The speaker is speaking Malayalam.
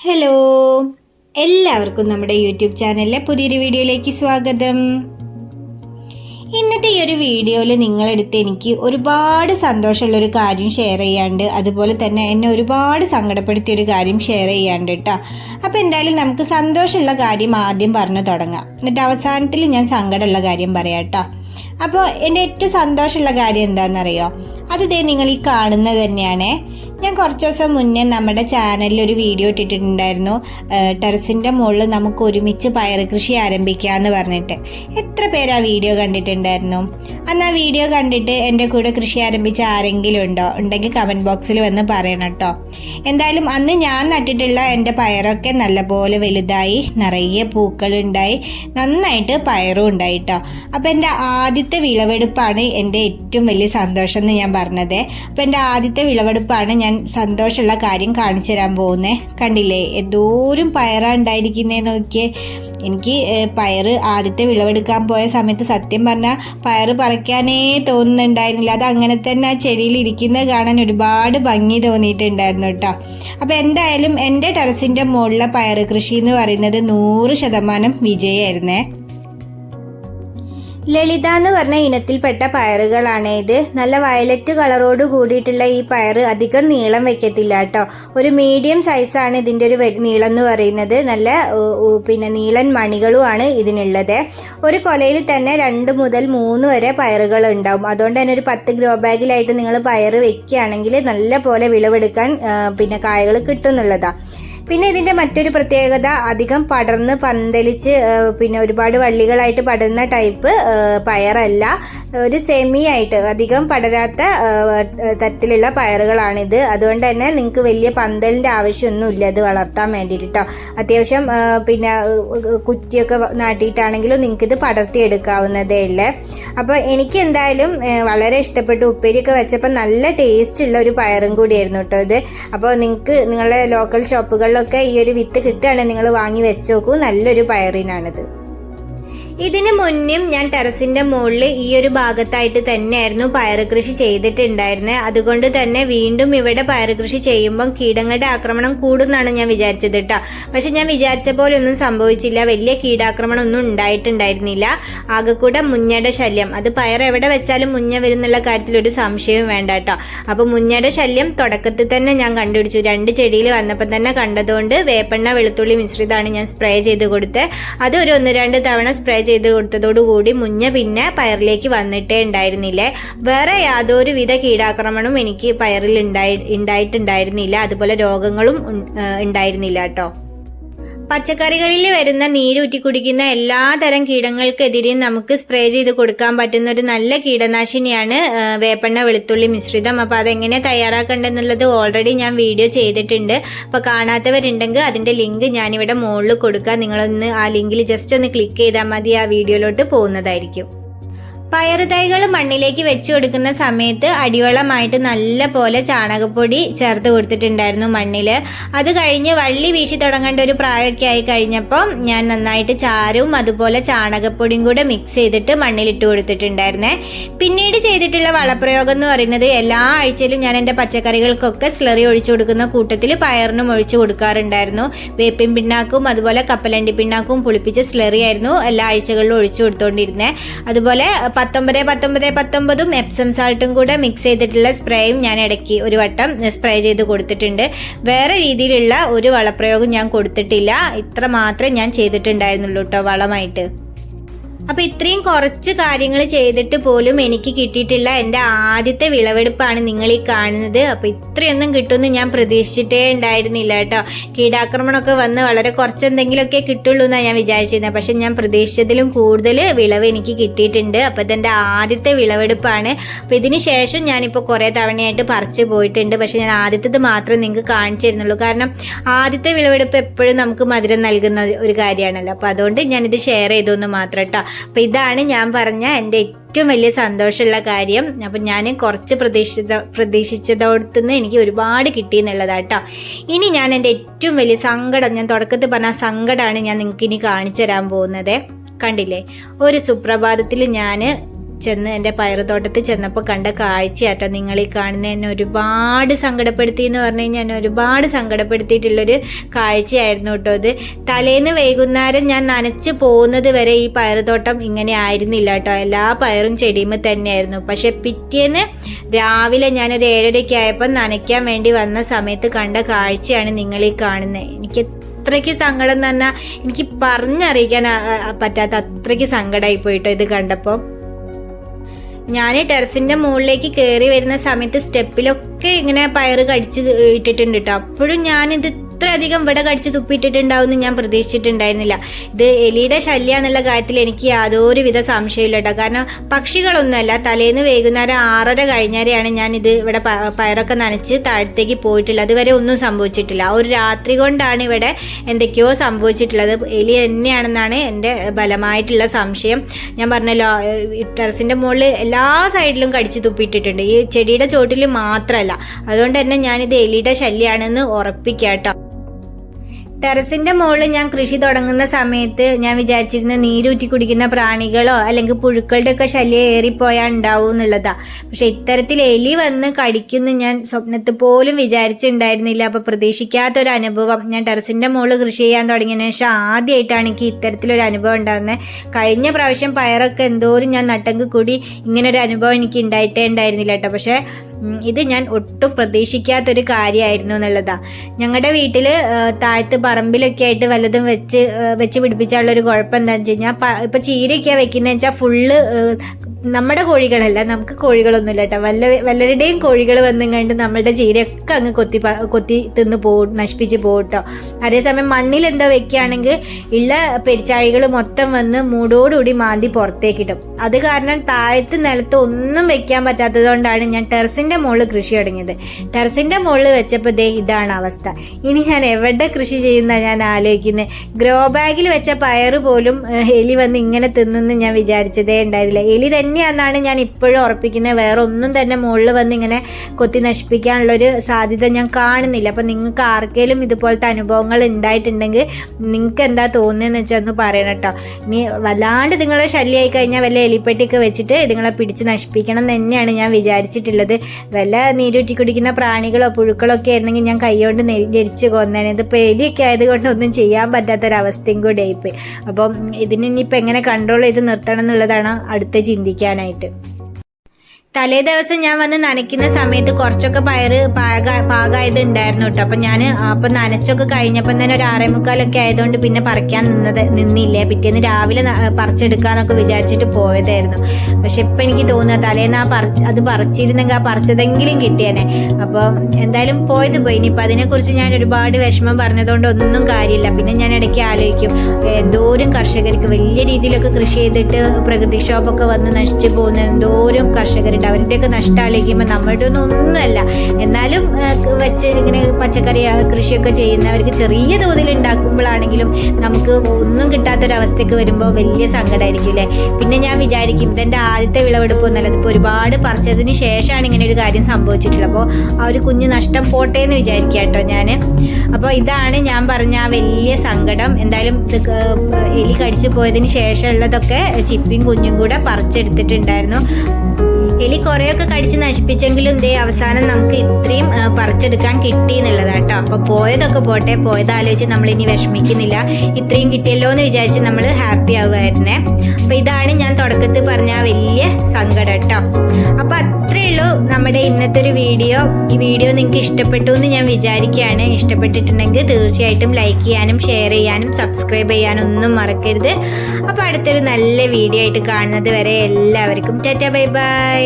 ഹലോ എല്ലാവർക്കും നമ്മുടെ യൂട്യൂബ് ചാനലിലെ പുതിയൊരു വീഡിയോയിലേക്ക് സ്വാഗതം. ഇന്നത്തെ ഈ ഒരു വീഡിയോയിൽ നിങ്ങളെടുത്ത് എനിക്ക് ഒരുപാട് സന്തോഷമുള്ളൊരു കാര്യം ഷെയർ ചെയ്യാണ്ട് അതുപോലെ തന്നെ എന്നെ ഒരുപാട് സങ്കടപ്പെടുത്തിയ ഒരു കാര്യം ഷെയർ ചെയ്യാണ്ട് കേട്ടോ അപ്പോൾ എന്തായാലും നമുക്ക് സന്തോഷമുള്ള കാര്യം ആദ്യം പറഞ്ഞു തുടങ്ങാം. എന്നിട്ട് അവസാനത്തിൽ ഞാൻ സങ്കടമുള്ള കാര്യം പറയാം കേട്ടോ അപ്പോൾ എന്റെ ഏറ്റവും സന്തോഷമുള്ള കാര്യം എന്താണെന്നറിയോ? അത് ദേ നിങ്ങൾ ഈ കാണുന്നത് തന്നെയാണേ. ഞാൻ കുറച്ച് ദിവസം മുന്നേ നമ്മുടെ ചാനലിൽ ഒരു വീഡിയോ ഇട്ടിട്ടുണ്ടായിരുന്നു. ടെറസിന്റെ മുകളിൽ നമുക്ക് ഒരുമിച്ച് പയർ കൃഷി ആരംഭിക്കാമെന്ന് പറഞ്ഞിട്ട്. എത്ര പേര് ആ വീഡിയോ കണ്ടിട്ടുണ്ടായിരുന്നു? അന്ന് ആ വീഡിയോ കണ്ടിട്ട് എന്റെ കൂടെ കൃഷി ആരംഭിച്ച ആരെങ്കിലും ഉണ്ടോ? ഉണ്ടെങ്കിൽ കമന്റ് ബോക്സിൽ വന്ന് പറയണം കേട്ടോ. എന്തായാലും അന്ന് ഞാൻ നട്ടിട്ടുള്ള എന്റെ പയറൊക്കെ നല്ലപോലെ വലുതായി നിറയെ പൂക്കളുണ്ടായി നന്നായിട്ട് പയറും ഉണ്ടായി കേട്ടോ. അപ്പോൾ എന്റെ ആദ്യത്തെ വിളവെടുപ്പാണ് എന്റെ ഏറ്റവും വലിയ സന്തോഷം എന്ന് ഞാൻ പറഞ്ഞത്. അപ്പോൾ എന്റെ ആദ്യത്തെ വിളവെടുപ്പാണ് ഞാൻ സന്തോഷമുള്ള കാര്യം കാണിച്ചു തരാൻ പോകുന്നേ. കണ്ടില്ലേ? എന്തോരം പയറാണ് ഉണ്ടായിരിക്കുന്നതെന്ന് നോക്കിയേ. എനിക്ക് പയർ ആദ്യത്തെ വിളവെടുക്കാൻ പോയ സമയത്ത് സത്യം പറഞ്ഞാൽ പയറ് പറിക്കാനേ തോന്നുന്നുണ്ടായിരുന്നില്ല. അത് അങ്ങനെ തന്നെ ആ ചെടിയിൽ ഇരിക്കുന്നത് കാണാൻ ഒരുപാട് ഭംഗി തോന്നിയിട്ടുണ്ടായിരുന്നു കേട്ടോ. അപ്പോൾ എന്തായാലും എന്റെ ടെറസിന്റെ മുകളിലെ പയറ് കൃഷി എന്ന് പറയുന്നത് നൂറ് ശതമാനം വിജയമായിരുന്നേ. ലളിത എന്ന് പറഞ്ഞ ഇനത്തിൽപ്പെട്ട പയറുകളാണ് ഇത്. നല്ല വയലറ്റ് കളറോട് കൂടിയിട്ടുള്ള ഈ പയർ അധികം നീളം വെക്കത്തില്ല കേട്ടോ. ഒരു മീഡിയം സൈസാണ് ഇതിന്റെ ഒരു നീളം എന്ന് പറയുന്നത്. നല്ല പിന്നെ നീളൻ മണികളുമാണ് ഇതിനുള്ളത്. ഒരു കൊലയിൽ തന്നെ രണ്ട് മുതൽ മൂന്ന് വരെ പയറുകൾ ഉണ്ടാവും അതുകൊണ്ട് തന്നെ ഒരു പത്ത് ഗ്രോ ബാഗിലായിട്ട് നിങ്ങൾ പയർ വെക്കുകയാണെങ്കിൽ നല്ല പോലെ വിളവെടുക്കാൻ പിന്നെ കായകൾ കിട്ടുന്നുള്ളതാണ് പിന്നെ ഇതിന്റെ മറ്റൊരു പ്രത്യേകത അധികം പടർന്ന് പന്തലിച്ച് പിന്നെ ഒരുപാട് വള്ളികളായിട്ട് പടരുന്ന ടൈപ്പ് പയറല്ല. ഒരു സെമി ആയിട്ട് അധികം പടരാത്ത തരത്തിലുള്ള പയറുകളാണിത്. അതുകൊണ്ട് തന്നെ നിങ്ങൾക്ക് വലിയ പന്തലിന്റെ ആവശ്യമൊന്നുമില്ല. ഇത് വളർത്താൻ വേണ്ടിയിട്ട്. കേട്ടോ അത്യാവശ്യം പിന്നെ കുറ്റിയൊക്കെ നാട്ടിയിട്ടാണെങ്കിലും നിങ്ങൾക്ക് ഇത് പടർത്തിയെടുക്കാവുന്നതേ ഉള്ളേ. അപ്പോൾ എനിക്ക് എന്തായാലും വളരെ ഇഷ്ടപ്പെട്ടു. ഉപ്പേരിയൊക്കെ വെച്ചപ്പോൾ നല്ല ടേസ്റ്റ് ഉള്ള ഒരു പയറും കൂടിയായിരുന്നു കേട്ടോ ഇത്. അപ്പോൾ നിങ്ങൾക്ക് നിങ്ങളുടെ ലോക്കൽ ഷോപ്പുകളിലൊക്കെ ഈ ഒരു വിത്ത് കിട്ടുകയാണെങ്കിൽ നിങ്ങൾ വാങ്ങി വെച്ചോക്കൂ. നല്ലൊരു പയറിനാണിത്. ഇതിന് മുന്നും ഞാൻ ടെറസിന്റെ മുകളിൽ ഈ ഒരു ഭാഗത്തായിട്ട് തന്നെയായിരുന്നു പയർ കൃഷി ചെയ്തിട്ടുണ്ടായിരുന്നത് അതുകൊണ്ട് തന്നെ വീണ്ടും ഇവിടെ പയർ കൃഷി ചെയ്യുമ്പം കീടങ്ങളുടെ ആക്രമണം കൂടുന്നാണ് ഞാൻ വിചാരിച്ചത് കേട്ടോ പക്ഷെ ഞാൻ വിചാരിച്ച പോലെ ഒന്നും സംഭവിച്ചില്ല. വലിയ കീടാക്രമണം ഒന്നും ഉണ്ടായിട്ടുണ്ടായിരുന്നില്ല. ആകെക്കൂടെ കൂടെ മുഞ്ഞയുടെ ശല്യം. അത് പയർ എവിടെ വെച്ചാലും മുഞ്ഞ വരുന്നുള്ള കാര്യത്തിൽ ഒരു സംശയവും വേണ്ട കേട്ടോ അപ്പൊ മുഞ്ഞയുടെ ശല്യം തുടക്കത്തിൽ തന്നെ ഞാൻ കണ്ടുപിടിച്ചു. രണ്ട് ചെടിയിൽ വന്നപ്പോൾ തന്നെ കണ്ടതുകൊണ്ട് വേപ്പെണ്ണ വെളുത്തുള്ളി മിശ്രിതമാണ് ഞാൻ സ്പ്രേ ചെയ്ത് കൊടുത്ത്. അത് ഒരു ഒന്ന് രണ്ട് തവണ സ്പ്രേ ചെയ്ത് കൊടുത്തതോടുകൂടി മുഞ്ഞ പിന്നെ പയറിലേക്ക് വന്നിട്ടേ ഉണ്ടായിരുന്നില്ല? വേറെ യാതൊരു വിധ കീടാക്രമണവും എനിക്ക് പയറിൽ ഉണ്ടായി ഉണ്ടായിട്ടുണ്ടായിരുന്നില്ല. അതുപോലെ രോഗങ്ങളും ഉണ്ടായിരുന്നില്ല കേട്ടോ. പച്ചക്കറികളിൽ വരുന്ന നീരൂറ്റി കുടിക്കുന്ന എല്ലാ തരം കീടങ്ങൾക്കെതിരെയും നമുക്ക് സ്പ്രേ ചെയ്ത് കൊടുക്കാൻ പറ്റുന്ന ഒരു നല്ല കീടനാശിനിയാണ് വേപ്പെണ്ണ വെളുത്തുള്ളി മിശ്രിതം. അപ്പോൾ അതെങ്ങനെ തയ്യാറാക്കേണ്ടതെന്നുള്ളത് ഓൾറെഡി ഞാൻ വീഡിയോ ചെയ്തിട്ടുണ്ട്. അപ്പോൾ കാണാത്തവരുണ്ടെങ്കിൽ അതിന്റെ ലിങ്ക് ഞാനിവിടെ മുകളിൽ കൊടുക്കാം. നിങ്ങളൊന്ന് ആ ലിങ്കിൽ ജസ്റ്റ് ഒന്ന് ക്ലിക്ക് ചെയ്താൽ മതി. ആ വീഡിയോയിലോട്ട് പോകുന്നതായിരിക്കും. പയറ് തൈകൾ മണ്ണിലേക്ക് വെച്ചു കൊടുക്കുന്ന സമയത്ത് അടിവളമായിട്ട് നല്ല പോലെ ചാണകപ്പൊടി ചേർത്ത് കൊടുത്തിട്ടുണ്ടായിരുന്നു മണ്ണിൽ അത് കഴിഞ്ഞ് വള്ളി വീശി തുടങ്ങേണ്ട ഒരു പ്രായമൊക്കെ ആയി കഴിഞ്ഞപ്പോൾ ഞാൻ നന്നായിട്ട് ചാരവും അതുപോലെ ചാണകപ്പൊടിയും കൂടെ മിക്സ് ചെയ്തിട്ട് മണ്ണിലിട്ട് കൊടുത്തിട്ടുണ്ടായിരുന്നേ. പിന്നീട് ചെയ്തിട്ടുള്ള വളപ്രയോഗം എന്ന് പറയുന്നത് എല്ലാ ആഴ്ചയിലും ഞാൻ എന്റെ പച്ചക്കറികൾക്കൊക്കെ സ്ലറി ഒഴിച്ചു കൊടുക്കുന്ന കൂട്ടത്തിൽ പയറിനും ഒഴിച്ചു കൊടുക്കാറുണ്ടായിരുന്നു. വേപ്പിൻ പിണ്ണാക്കും അതുപോലെ കപ്പലണ്ടി പിണ്ണാക്കും പുളിപ്പിച്ച സ്ലറി ആയിരുന്നു എല്ലാ ആഴ്ചകളിലും ഒഴിച്ചു കൊടുത്തോണ്ടിരുന്നത് അതുപോലെ പത്തൊമ്പത് പത്തൊമ്പത് പത്തൊമ്പതും എപ്സം സാൾട്ടും കൂടെ മിക്സ് ചെയ്തിട്ടുള്ള സ്പ്രേയും ഞാൻ ഇടയ്ക്ക് ഒരു വട്ടം സ്പ്രേ ചെയ്ത് കൊടുത്തിട്ടുണ്ട്. വേറെ രീതിയിലുള്ള ഒരു വളപ്രയോഗം ഞാൻ കൊടുത്തിട്ടില്ല. ഇത്ര മാത്രമേ ഞാൻ ചെയ്തിട്ടുണ്ടായിരുന്നുള്ളൂ കേട്ടോ വളമായിട്ട്. അപ്പൊ ഇത്രയും കുറച്ച് കാര്യങ്ങൾ ചെയ്തിട്ട് പോലും എനിക്ക് കിട്ടിയിട്ടുള്ള എന്റെ ആദ്യത്തെ വിളവെടുപ്പാണ് നിങ്ങൾ ഈ കാണുന്നത്. അപ്പൊ ഇത്രയൊന്നും കിട്ടുമെന്ന് ഞാൻ പ്രതീക്ഷിച്ചിട്ടേ ഉണ്ടായിരുന്നില്ല കേട്ടോ. കീടാക്രമണമൊക്കെ വന്ന് വളരെ കുറച്ച് എന്തെങ്കിലുമൊക്കെ കിട്ടുള്ളൂ എന്നാണ് ഞാൻ വിചാരിച്ചിരുന്നത്. പക്ഷെ ഞാൻ പ്രതീക്ഷിച്ചതിലും കൂടുതൽ വിളവ് എനിക്ക് കിട്ടിയിട്ടുണ്ട്. അപ്പൊ ഇതെന്റെ ആദ്യത്തെ വിളവെടുപ്പാണ്. അപ്പൊ ഇതിന് ശേഷം ഞാനിപ്പോൾ കുറേ തവണയായിട്ട് പറിച്ചു പോയിട്ടുണ്ട്. പക്ഷെ ഞാൻ ആദ്യത്തേത് മാത്രം നിങ്ങൾക്ക് കാണിച്ചു തരുന്നുള്ളൂ കാരണം ആദ്യത്തെ വിളവെടുപ്പ് എപ്പോഴും നമുക്ക് മധുരം നൽകുന്ന ഒരു കാര്യമാണല്ലോ. അപ്പോൾ അതുകൊണ്ട് ഞാനിത് ഷെയർ ചെയ്തൊന്ന് മാത്രം കേട്ടോ. അപ്പോൾ ഇതാണ് ഞാൻ പറഞ്ഞ എന്റെ ഏറ്റവും വലിയ സന്തോഷമുള്ള കാര്യം. അപ്പം ഞാൻ കുറച്ച് പ്രതീക്ഷിത പ്രതീക്ഷിച്ചതോടത്തുനിന്ന് എനിക്ക് ഒരുപാട് കിട്ടി എന്നുള്ളതാണ് കേട്ടോ ഇനി ഞാൻ എന്റെ ഏറ്റവും വലിയ സങ്കടം ഞാൻ തുടക്കത്തിൽ പറഞ്ഞ സങ്കടമാണ് ഞാൻ നിങ്ങൾക്ക് ഇനി കാണിച്ചു തരാൻ പോകുന്നത്. കണ്ടില്ലേ? ഒരു സുപ്രഭാതത്തിൽ ഞാൻ ചെന്ന് എന്റെ പയറുതോട്ടത്തിൽ ചെന്നപ്പോൾ കണ്ട കാഴ്ചയാട്ടോ. നിങ്ങൾ ഈ കാണുന്ന എന്നെ ഒരുപാട് സങ്കടപ്പെടുത്തി എന്ന് പറഞ്ഞു കഴിഞ്ഞാൽ എന്നെ ഒരുപാട് സങ്കടപ്പെടുത്തിയിട്ടുള്ളൊരു കാഴ്ചയായിരുന്നു കേട്ടോ അത് തലേന്ന് വൈകുന്നേരം ഞാൻ നനച്ച് പോകുന്നത് വരെ ഈ പയറുതോട്ടം ഇങ്ങനെ ആയിരുന്നില്ല കേട്ടോ. എല്ലാ പയറും ചെടിയും തന്നെയായിരുന്നു. പക്ഷെ പിറ്റേന്ന് രാവിലെ ഞാനൊരു ഏഴരയ്ക്ക് ആയപ്പോൾ നനയ്ക്കാൻ വേണ്ടി വന്ന സമയത്ത് കണ്ട കാഴ്ചയാണ് നിങ്ങൾ ഈ കാണുന്നത് എനിക്ക് അത്രയ്ക്ക് സങ്കടം എന്ന് പറഞ്ഞാൽ എനിക്ക് പറഞ്ഞറിയിക്കാൻ പറ്റാത്ത അത്രയ്ക്ക് സങ്കടമായി പോയിട്ടോ ഇത് കണ്ടപ്പോൾ ഞാൻ ടെറസിന്റെ മുകളിലേക്ക് കയറി വരുന്ന സമയത്ത് സ്റ്റെപ്പിലൊക്കെ ഇങ്ങനെ പയറ് കടിച്ച് ഇട്ടിട്ടുണ്ട് കേട്ടോ അപ്പോഴും ഞാനിത് ഇത്ര വിട കടിച്ച് തുപ്പിയിട്ടിട്ടുണ്ടാവും ഞാൻ പ്രതീക്ഷിച്ചിട്ടുണ്ടായിരുന്നില്ല. ഇത് എലിയുടെ ശല്യ എന്നുള്ള കാര്യത്തിൽ എനിക്ക് യാതൊരു വിധ സംശയമില്ല കേട്ടോ. കാരണം പക്ഷികളൊന്നുമല്ല തലേന്ന് വൈകുന്നേരം ആറര കഴിഞ്ഞാരെയാണ് ഞാൻ ഇത് ഇവിടെ പയറൊക്കെ നനച്ച് താഴത്തേക്ക് പോയിട്ടുള്ളത്. അതുവരെ ഒന്നും സംഭവിച്ചിട്ടില്ല. ഒരു രാത്രി കൊണ്ടാണ് ഇവിടെ എന്തൊക്കെയോ സംഭവിച്ചിട്ടുള്ളത്. എലി തന്നെയാണെന്നാണ് എന്റെ ബലമായിട്ടുള്ള സംശയം. ഞാൻ പറഞ്ഞല്ലോ ടെറസിന്റെ മുകളിൽ എല്ലാ സൈഡിലും കടിച്ച് തുപ്പിയിട്ടിട്ടുണ്ട് ഈ ചെടിയുടെ ചോട്ടിൽ മാത്രമല്ല. അതുകൊണ്ട് തന്നെ ഞാനിത് എലിയുടെ ശല്യമാണെന്ന് ഉറപ്പിക്കാം കേട്ടോ. ടെറസിന്റെ മുകളിൽ ഞാൻ കൃഷി തുടങ്ങുന്ന സമയത്ത് ഞാൻ വിചാരിച്ചിരുന്ന നീരൂറ്റി കുടിക്കുന്ന പ്രാണികളോ അല്ലെങ്കിൽ പുഴുക്കളുടെ ഒക്കെ ശല്യം ഏറിപ്പോയാൽ ഉണ്ടാവും എന്നുള്ളതാ. പക്ഷെ ഇത്തരത്തിൽ എലി വന്ന് കടിക്കുന്നു ഞാൻ സ്വപ്നത്തിൽ പോലും വിചാരിച്ചിട്ടുണ്ടായിരുന്നില്ല. അപ്പൊ പ്രതീക്ഷിക്കാത്തൊരു അനുഭവം ഞാൻ ടെറസിന്റെ മുകളിൽ കൃഷി ചെയ്യാൻ തുടങ്ങിയതിന് ശേഷം ആദ്യമായിട്ടാണ് എനിക്ക് ഇത്തരത്തിലൊരു അനുഭവം ഉണ്ടാകുന്നത് കഴിഞ്ഞ പ്രാവശ്യം പയറൊക്കെ എന്തോരം ഞാൻ നട്ടെങ്കിൽ കൂടി ഇങ്ങനൊരു അനുഭവം എനിക്ക് ഉണ്ടായിട്ടേ ഉണ്ടായിരുന്നില്ല കേട്ടോ. പക്ഷേ ഇത് ഞാൻ ഒട്ടും പ്രതീക്ഷിക്കാത്തൊരു കാര്യമായിരുന്നു എന്നുള്ളതാ. ഞങ്ങളുടെ വീട്ടിൽ താഴത്ത് പറമ്പിലൊക്കെ ആയിട്ട് വല്ലതും വെച്ച് വെച്ച് പിടിപ്പിച്ചാലുള്ള ഒരു കുഴപ്പം എന്താണെന്ന് വെച്ച് കഴിഞ്ഞാൽ ഇപ്പം ചീരയൊക്കെയാണ് വെക്കുന്നത് വെച്ചാൽ ഫുള്ള് നമ്മുടെ കോഴികളല്ല നമുക്ക് കോഴികളൊന്നുമില്ല കേട്ടോ. വല്ല വല്ലവരുടെയും കോഴികൾ വന്നും കണ്ട് നമ്മളുടെ ചീരയൊക്കെ അങ്ങ് കൊത്തി കൊത്തി തിന്ന് പോകും നശിപ്പിച്ച് പോകട്ടോ കേട്ടോ അതേസമയം മണ്ണിൽ എന്താ വെക്കുകയാണെങ്കിൽ ഉള്ള പെരിച്ചാഴികൾ മൊത്തം വന്ന് മൂടോടുകൂടി മാന്തി പുറത്തേക്ക് ഇടും. അത് കാരണം താഴത്ത് നിലത്ത് ഒന്നും വെക്കാൻ പറ്റാത്തത് കൊണ്ടാണ് ഞാൻ ടെറസിന്റെ മുകളിൽ കൃഷി തുടങ്ങിയത്. ടെറസിന്റെ മുകളിൽ വെച്ചപ്പോൾ ദേ ഇതാണ് അവസ്ഥ. ഇനി ഞാൻ എവിടെ കൃഷി ചെയ്യുന്ന ഞാൻ ആലോചിക്കുന്നത് ഗ്രോ ബാഗിൽ വെച്ച പയറ് പോലും എലി വന്ന് ഇങ്ങനെ തിന്നെന്ന് ഞാൻ വിചാരിച്ചതേ ഉണ്ടായിരുന്നില്ല. എലി തന്നെയാണെന്നാണ് ഞാൻ ഇപ്പോഴും ഉറപ്പിക്കുന്നത്. വേറെ ഒന്നും തന്നെ മുകളിൽ വന്ന് ഇങ്ങനെ കൊത്തി നശിപ്പിക്കാനുള്ളൊരു സാധ്യത ഞാൻ കാണുന്നില്ല. അപ്പം നിങ്ങൾക്ക് ആർക്കെങ്കിലും ഇതുപോലത്തെ അനുഭവങ്ങൾ ഉണ്ടായിട്ടുണ്ടെങ്കിൽ നിങ്ങൾക്ക് എന്താ തോന്നുന്നതെന്ന് വെച്ചാൽ ഒന്ന് പറയണം കേട്ടോ. ഇനി വല്ലാണ്ട് നിങ്ങളെ ശല്യമായി കഴിഞ്ഞാൽ വല്ല എലിപ്പെട്ടിയൊക്കെ വെച്ചിട്ട് ഇതുങ്ങളെ പിടിച്ച് നശിപ്പിക്കണം എന്ന് തന്നെയാണ് ഞാൻ വിചാരിച്ചിട്ടുള്ളത്. വല്ല നീരൂറ്റി കുടിക്കുന്ന പ്രാണികളോ പുഴുക്കളോ ഒക്കെ ആയിരുന്നെങ്കിൽ ഞാൻ കൈകൊണ്ട് നെരിച്ച് കൊന്നേനെ. ഇതിപ്പോൾ എലിയൊക്കെ ആയതുകൊണ്ട് ഒന്നും ചെയ്യാൻ പറ്റാത്തൊരവസ്ഥയും കൂടെ ആയിപ്പോയി. അപ്പം ഇതിന് ഇനിയിപ്പോൾ എങ്ങനെ കൺട്രോൾ ചെയ്ത് നിർത്തണം എന്നുള്ളതാണ് അടുത്ത ചിന്തിക്കാനായിട്ട് തലേ ദിവസം ഞാൻ വന്ന് നനയ്ക്കുന്ന സമയത്ത് കുറച്ചൊക്കെ പയറ് പാക പാകായത് ഉണ്ടായിരുന്നു കേട്ടോ. അപ്പം ഞാൻ അപ്പം നനച്ചൊക്കെ കഴിഞ്ഞപ്പം തന്നെ ഒരു ആറേ മുക്കാലൊക്കെ ആയതുകൊണ്ട് പിന്നെ പറിക്കാൻ നിന്നത് നിന്നില്ലേ. പിറ്റേന്ന് രാവിലെ പറിച്ചെടുക്കാന്നൊക്കെ വിചാരിച്ചിട്ട് പോയതായിരുന്നു. പക്ഷെ ഇപ്പം എനിക്ക് തോന്നുക തലേന്ന് ആ പറ അത് പറിച്ചിരുന്നെങ്കിൽ ആ പറിച്ചതെങ്കിലും കിട്ടിയേനെ. അപ്പോൾ എന്തായാലും പോയത് പോയി. ഇനിയിപ്പോൾ അതിനെക്കുറിച്ച് ഞാൻ ഒരുപാട് വിഷമം പറഞ്ഞതുകൊണ്ട് ഒന്നും കാര്യമില്ല. പിന്നെ ഞാൻ ഇടയ്ക്ക് ആലോചിക്കും എന്തോരം കർഷകർക്ക് വലിയ രീതിയിലൊക്കെ കൃഷി ചെയ്തിട്ട് പ്രകൃതിക്ഷോഭമൊക്കെ വന്ന് നശിച്ചു പോകുന്ന എന്തോരം കർഷകരുണ്ട് അവരുടെയൊക്കെ നഷ്ടം ആലോചിക്കുമ്പോൾ നമ്മളുടെ ഒന്നും ഒന്നുമല്ല. എന്നാലും വെച്ച് ഇങ്ങനെ പച്ചക്കറി കൃഷിയൊക്കെ ചെയ്യുന്നവർക്ക് ചെറിയ തോതിൽ ഉണ്ടാക്കുമ്പോഴാണെങ്കിലും നമുക്ക് ഒന്നും കിട്ടാത്തൊരവസ്ഥയ്ക്ക് വരുമ്പോൾ വലിയ സങ്കടമായിരിക്കും അല്ലേ? പിന്നെ ഞാൻ വിചാരിക്കും ഇതെന്റെ ആദ്യത്തെ വിളവെടുപ്പ് ഒന്നല്ല ഇതിപ്പോൾ ഒരുപാട് പറിച്ചതിന് ശേഷമാണ് ഇങ്ങനെ ഒരു കാര്യം സംഭവിച്ചിട്ടുള്ളത്. അപ്പോൾ ആ ഒരു കുഞ്ഞ് നഷ്ടം പോട്ടെ എന്ന് വിചാരിക്കുക കേട്ടോ ഞാൻ അപ്പോൾ ഇതാണ് ഞാൻ പറഞ്ഞ ആ വലിയ സങ്കടം. എന്തായാലും ഇത് എലി കടിച്ചു പോയതിന് ശേഷമുള്ളതൊക്കെ ചിപ്പിയും കുഞ്ഞും കൂടെ പറിച്ചെടുത്തിട്ടുണ്ടായിരുന്നു. എലി കുറേയൊക്കെ കടിച്ച് നശിപ്പിച്ചെങ്കിലും ദേ അവസാനം നമുക്ക് ഇത്രയും പറിച്ചെടുക്കാൻ കിട്ടി എന്നുള്ളതാട്ടോ അപ്പൊ പോയതൊക്കെ പോട്ടെ പോയത് ആലോചിച്ച് നമ്മൾ ഇനി വിഷമിക്കുന്നില്ല. ഇത്രയും കിട്ടിയല്ലോ എന്ന് വിചാരിച്ച് നമ്മൾ ഹാപ്പി ആവുമായിരുന്നേ. അപ്പൊ ഇതാണ് ഞാൻ തുടക്കത്തിൽ പറഞ്ഞ വലിയ സങ്കടം കേട്ടോ. അപ്പൊ അത്രേ ഉള്ളൂ നമ്മുടെ ഇന്നത്തെ ഒരു വീഡിയോ. ഈ വീഡിയോ നിങ്ങൾക്ക് ഇഷ്ടപ്പെട്ടു എന്ന് ഞാൻ വിചാരിക്കുകയാണ്. ഇഷ്ടപ്പെട്ടിട്ടുണ്ടെങ്കിൽ തീർച്ചയായിട്ടും ലൈക്ക് ചെയ്യാനും ഷെയർ ചെയ്യാനും സബ്സ്ക്രൈബ് ചെയ്യാനും ഒന്നും മറക്കരുത്. അപ്പോൾ അടുത്തൊരു നല്ല വീഡിയോ ആയിട്ട് കാണുന്നത് വരെ എല്ലാവർക്കും ടാറ്റ ബൈ ബൈ